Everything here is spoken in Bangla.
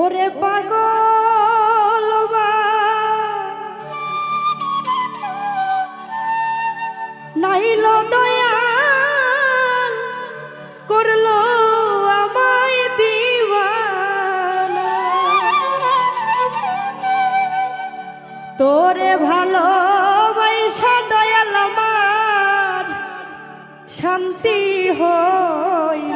ওরে পাগল নাইল দয়াল করল আমায় দিওয়ানা। তোরে ভালো দয়াল আমার শান্তি হইল।